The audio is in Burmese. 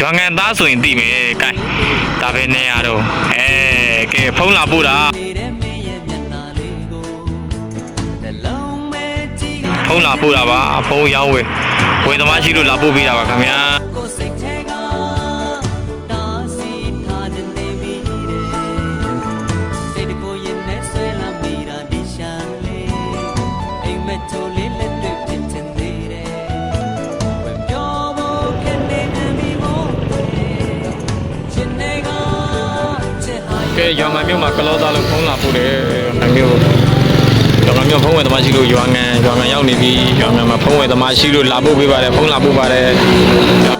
ရွာငံသားဆိုရင်သိမယ်ကဲဒါပဲနေရတော့အဲကဲဖုန်းလာပို့တာနေတဲ့မင်းရဲ့မျက်နှာလေးကိုနှလုံးမဲ့ကြည့်ဖုန်းလာပို့တာပါဖုန်းရောင်းဝယ်ဝယ်သမားရှိလို့လာပို့ပေးတာပါခင်ဗျာကိုစိ ကဲရွာငံမြို့မှာကလောသားလို့ဖုန်းလာပို့တယ်ရွာငံမြို့ရွာငံမြို့ဖုန်းဝယ်သမားရှိလို့ရွာငံရွာငံရောက်နေပြီရွာငံမှာဖုန်းဝယ်သမားရှိလို့လာပို့ပေးပါတယ်ဖုန်းလာပို့ပါတယ်ရွာ